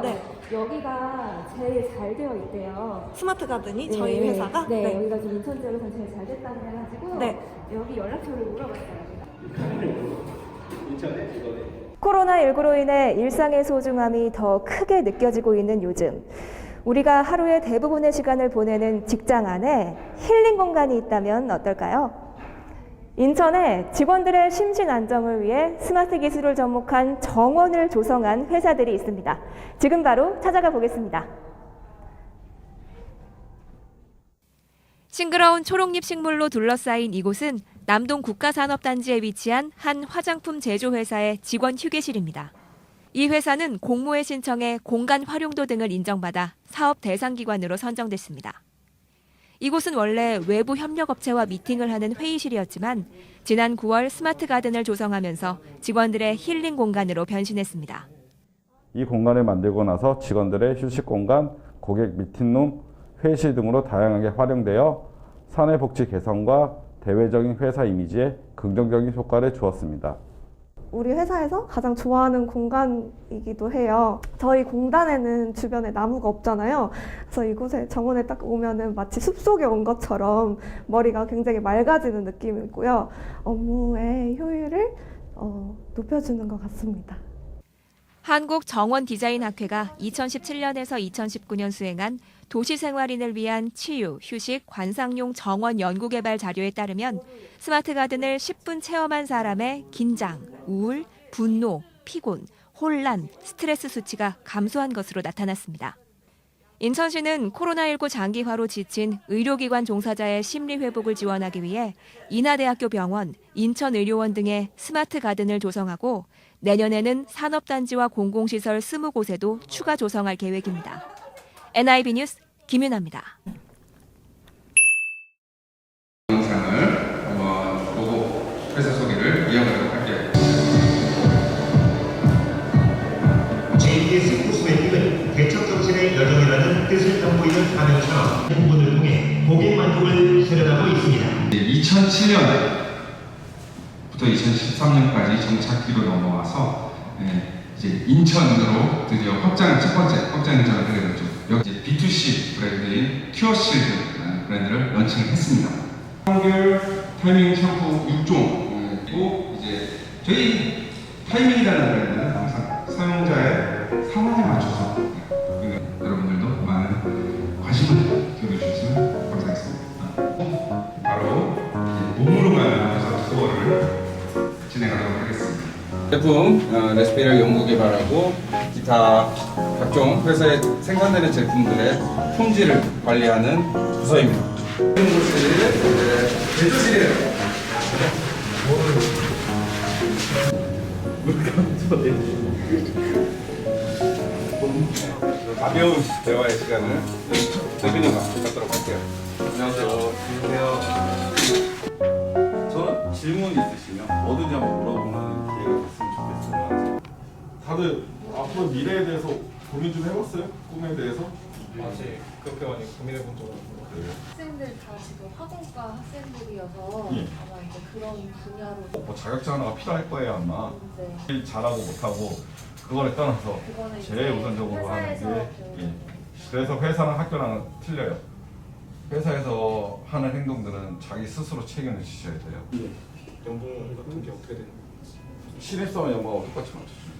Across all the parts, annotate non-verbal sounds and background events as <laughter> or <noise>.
네. 네. 여기가 제일 잘 되어 있대요. 스마트 가든이 네. 저희 회사가 네, 네. 여기가 지금 인천 지역에서 제일 잘 됐다고 해가지고 네. 여기 연락처를 물어봤어요. 인천에 직원이. 코로나19로 인해 일상의 소중함이 더 크게 느껴지고 있는 요즘. 우리가 하루의 대부분의 시간을 보내는 직장 안에 힐링 공간이 있다면 어떨까요? 인천에 직원들의 심신 안정을 위해 스마트 기술을 접목한 정원을 조성한 회사들이 있습니다. 지금 바로 찾아가 보겠습니다. 싱그러운 초록잎 식물로 둘러싸인 이곳은 남동 국가산업단지에 위치한 한 화장품 제조회사의 직원 휴게실입니다. 이 회사는 공모에 신청해 공간 활용도 등을 인정받아 사업 대상 기관으로 선정됐습니다. 이곳은 원래 외부 협력업체와 미팅을 하는 회의실이었지만 지난 9월 스마트 가든을 조성하면서 직원들의 힐링 공간으로 변신했습니다. 이 공간을 만들고 나서 직원들의 휴식 공간, 고객 미팅룸, 회의실 등으로 다양하게 활용되어 사내 복지 개선과 대외적인 회사 이미지에 긍정적인 효과를 주었습니다. 우리 회사에서 가장 좋아하는 공간이기도 해요. 저희 공단에는 주변에 나무가 없잖아요. 그래서 이곳에 정원에 딱 오면은 마치 숲속에 온 것처럼 머리가 굉장히 맑아지는 느낌이고요. 업무의 효율을 어, 높여주는 것 같습니다. 한국 정원 디자인 학회가 2017년에서 2019년 수행한 도시 생활인을 위한 치유, 휴식, 관상용 정원 연구 개발 자료에 따르면 스마트 가든을 10분 체험한 사람의 긴장, 우울, 분노, 피곤, 혼란, 스트레스 수치가 감소한 것으로 나타났습니다. 인천시는 코로나19 장기화로 지친 의료기관 종사자의 심리 회복을 지원하기 위해 인하대학교 병원, 인천의료원 등의 스마트 가든을 조성하고 내년에는 산업단지와 공공시설 20곳에도 추가 조성할 계획입니다. NIB 뉴스 김윤아입니다. 영상을 한번 보고 회사 소개를 이어가도록 할게요. JBS 코스메틱은 개척 정신의 여정이라는 뜻을 담고 있는 가명처럼 행보를 통해 고객 만족을 실현하고 있습니다. 2007년부터 2013년까지 정착기로 넘어와서 예, 이제 인천으로 드디어 확장 첫 번째 확장 인장을 하게 됐죠. 여기 이제 B2C 브랜드인 큐어실드라는 브랜드를 런칭을 했습니다. 한결 타이밍 샴푸 6종 음, 그리고 이제 저희 타이밍이라는 브랜드 진행하도록 하겠습니다. 제품 어, 레시피를 연구 개발하고 기타 각종 회사에 생산되는 제품들의 품질을 관리하는 부서입니다. 이곳은 제조실이에요. 가벼운 대화의 시간을 대변인과 갖도록 할게요. 안녕하세요. 안녕하세요. 질문 있으시면 뭐든지 한번 물어보는 기회가 됐으면 좋겠어요. 다들 앞으로 미래에 대해서 고민 좀 해봤어요? 꿈에 대해서? 아직 그렇게 많이 고민해 본 적은 없는 것 같아요. 학생들 다 지금 학원과 학생들이어서 예. 아마 이제 그런 분야로 뭐 자격증 하나가 필요할 거예요 아마. 네. 일 잘하고 못하고 그거를 떠나서 그거는 제일 이제 우선적으로 하는 회사에서 게 그- 예. 그래서 회사랑 학교랑 틀려요. 회사에서 하는 행동들은 자기 스스로 책임을 지셔야 돼요. 연봉 같은 게 어떻게 되는 거예요? 신입사원 연봉하고 똑같이 맞춰줘요.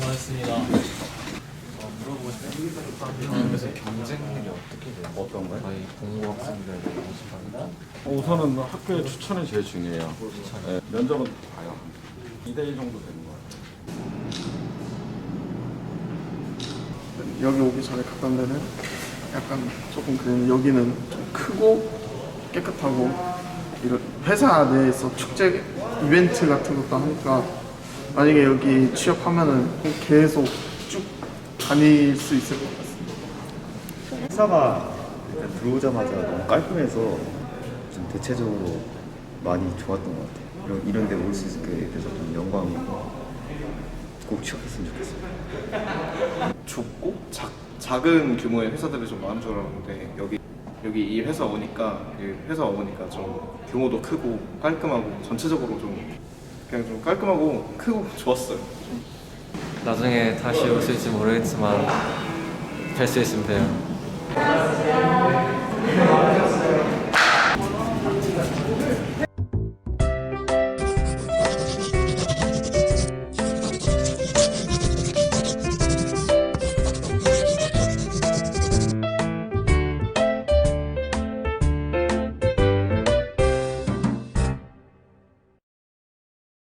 고맙습니다. 어, 물어보고 싶어요. 그래서 경쟁률이 어떻게 돼요? 어떤 거요? 저희 공고 학생들 연습하니까 우선은 학교의 추천이 제일 중요해요. 네, 면접은 봐요. 2대1 정도 되는 것 같아요. 여기 오기 전에 갔던 데는 약간 조금 그냥 여기는 좀 크고 깨끗하고 이런 회사 내에서 축제 이벤트 같은 것도 하니까 만약에 여기 취업하면은 계속 쭉 다닐 수 있을 것 같습니다. 회사가 일단 들어오자마자 너무 깔끔해서 좀 대체적으로 많이 좋았던 것 같아요. 이런, 이런 데 올 수 있게 돼서 좀 영광이고 꼭 취업했으면 좋겠어요. 좁고 작, 작은 규모의 회사들이 좀 많은 줄 알았는데 여기 여기 이 회사 오니까 이 회사 오니까 좀 규모도 크고 깔끔하고 전체적으로 좀 그냥 좀 깔끔하고 크고 <laughs> 좋았어요. 나중에 다시 올 수 있을지 모르겠지만 뵐수 있으면 봬요.